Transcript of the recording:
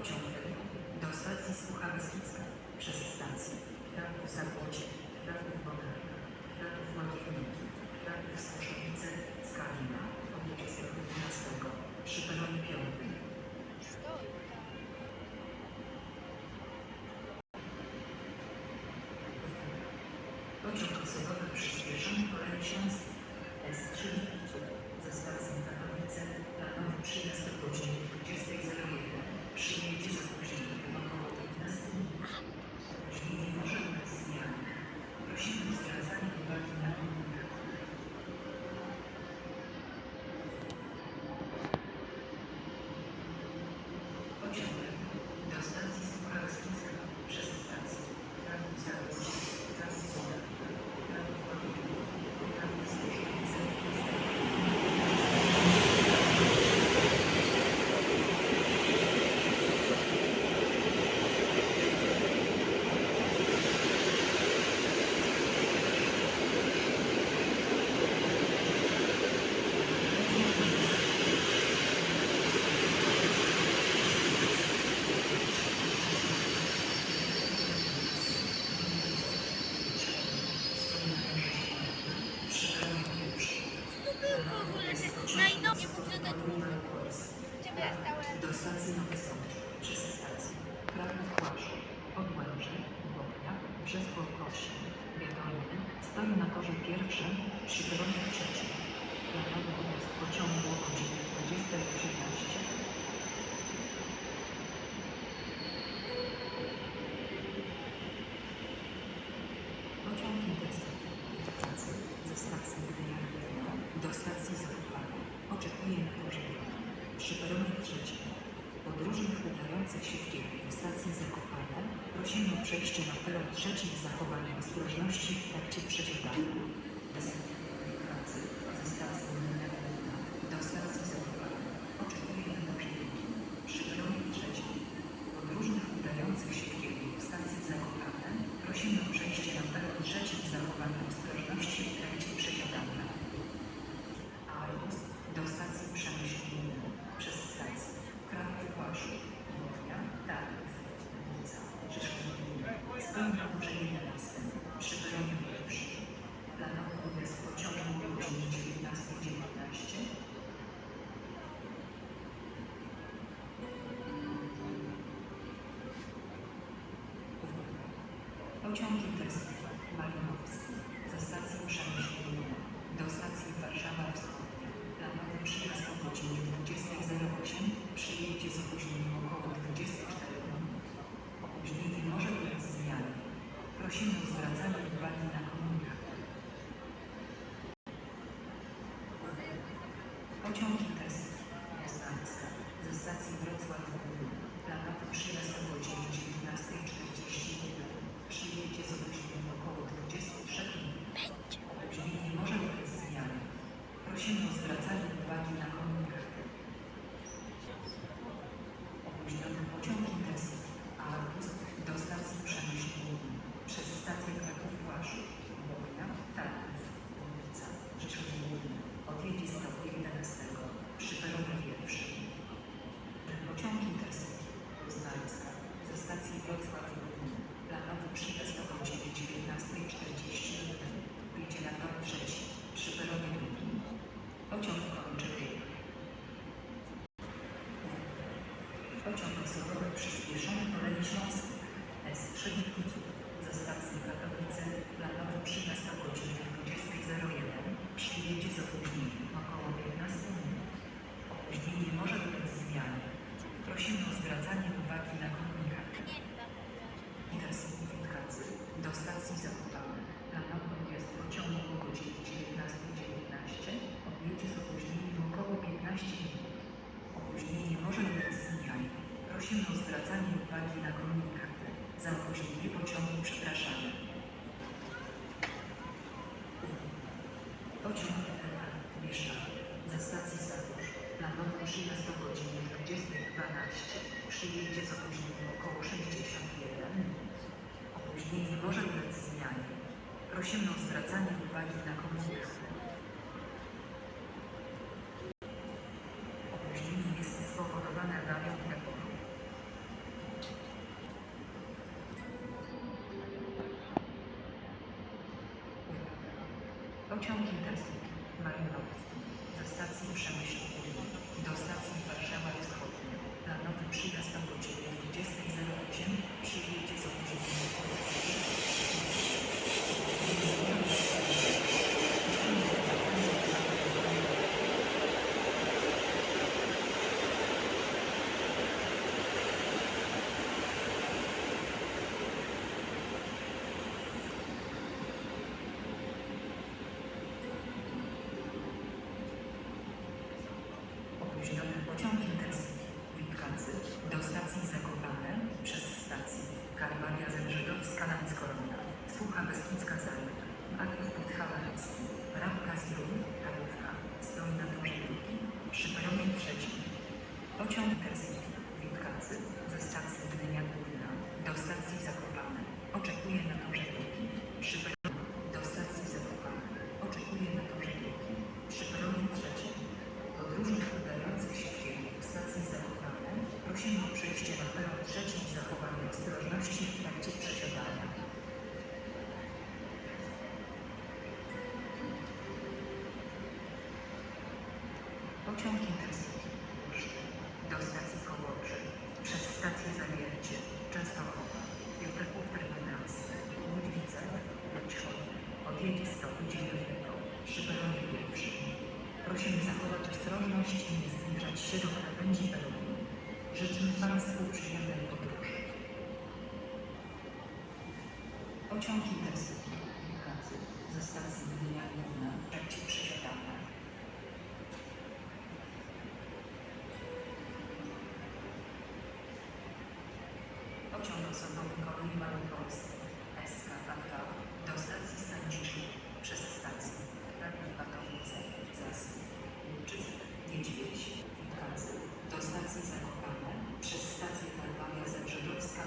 Pociąg do stacji Sucha Beskidzka przez stację Kraków Zabłocie, Kraków Bogarka, Kraków Łagiewnik, Kraków Słoszowice, Skalina, roku 12 przy peronie 5. Stoi. Pociąg osobowy przyspieszony śląskiej S3 Lipców ze stacji Katowice planowy przyjazd Thank you. Do stacji Nowy Sącz przez stację Kraków Kłaszów, Podłęże, Bochnia, przez Polkosie, Biedoliny stoi na torze pierwszym przy peronie trzecim. Planowy odjazd pociągu o godzinie 20.13. Pociąg Intercity ze stacji Gdynia do stacji Zakopane oczekuje na drugim przy peronie trzecim. Podróżnych udających się w kierunku stacji Zakopane prosimy o przejście na peron trzeci z zachowaniem ostrożności w trakcie przesiadania. Bez pracy ze stacji do stacji Zakopane oczekuje na torze drugim przy peronie trzecim. Podróżnych udających się w kierunku stacji Zakopane prosimy o przejście na peron trzeci z zachowaniem ostrożności w trakcie przesiadania. August do stacji Przemyśliny przez stację Kraków Kłaszów, Bochnia, Tarnów, Gliwica, Rzeszów, stoi na górze 11 przy peronie pierwszym. Planowy odjazd pociągu o godzinie 19.19 Pociąg Intercity Malinowski ze stacji Przemyślina do stacji Warszawa Wschodnia. Planowy przyjazd o godzinie 20.08 przyjedzie z opóźnieniem około 24 minut. Opóźnienie może ulec zmianie. Prosimy o zwracanie uwagi na komunikat. Pociąg Intercity Poznańska ze stacji Wrocław Górny. Planowy przyjazd o godzinie 19.41 przyjedzie z opóźnieniem około 23 minut. Opóźnienie może ulec zmianie. Prosimy o zwracanie uwagi na komunikaty. Opóźniony pociąg Intercity August do stacji Przemyślin przez stację Kraków Kłaszów, Bochnia, Tarnów, Gliwica, Rzeszów Główny odjedzie z roku 11 przy peronie pierwszym. Pociąg Intercity Poznańska ze stacji Wrocław Planowy przyjazd o godzinie 19.41 wyjdzie na tor trzeci przy peronie drugim. Pociąg kończy bieg. Pociąg osobowy przyspieszony kolei śląskiej S3 Lipców ze stacji Katowice planowy przyjazd o godzinie 20.01 przyjedzie z opóźnieniem około 15 minut. Opóźnienie może ulec zmianie. Prosimy o zwracanie uwagi na komunikaty. Nie chyba. Intercity Witkacy do stacji Zakopane. Planowy odjazd pociągu o godzinie 19.19 odjedzie z opóźnieniem około 15 minut. Opóźnienie może ulec zmianie. Prosimy o zwracanie uwagi na komunikaty. Opóźnienie pociągu przepraszamy. Pociąg TK Bieszczady ze stacji Zatorz. Planowy przyjazd o godzinie 20.12 przyjedzie z opóźnieniem około 61 minut. Opóźnienie może ulec zmianie. Prosimy o zwracanie uwagi na komunikaty. Pociąg Intercity Malinowski ze stacji Przemyśl do stacji Warszawa Wschodnia. Planowy przyjazd o godzinie 20.08 przyjedzie z opóźnieniem. Opóźniony pociąg Intercity Wilkacy do stacji Zakopane przez stację. Kalwaria Zemrzydowska Namskorona, Słucha Beskidzka Zalek, Aków Podhalański, Rabka Zdrój, Karówka, stoi na torze drugi, przy peronie trzecim. Pociąg Intercity Wilkacy ze stacji Gdynia Górna do stacji Zakopane oczekuje na torze drugi, przy peronie do stacji Zakopane oczekuje na torze drugi, przy peronie trzecim. Podróżnych udających się w kierunku stacji Zakopane prosimy o przejście na peron trzeci i zachowanie ostrożności w trakcie przesiadania. Pociąg Intercity Olsztyn do stacji Kołobrzeg przez stację Zawiercie, Częstochowa, Piotrków Terminalscy, Łódźwice, Łódź Chodnik odjedzie z toku dziewiątego przy peronie pierwszym. Prosimy zachować ostrożność i nie zbliżać się do krawędzi peronu. Życzymy Państwu przyjemnej podróży. Pociąg Intercity Wilkacy ze stacji Gdynia Główna w trakcie pociąg osobowy kolei Małopolsk SKKK do stacji Sanciszów przez stację. Radni Batowice, Zasów, Łuczyce, Niedźwiedź, Witkacen do stacji Zakopane przez stację Kalwaria Zebrzydowska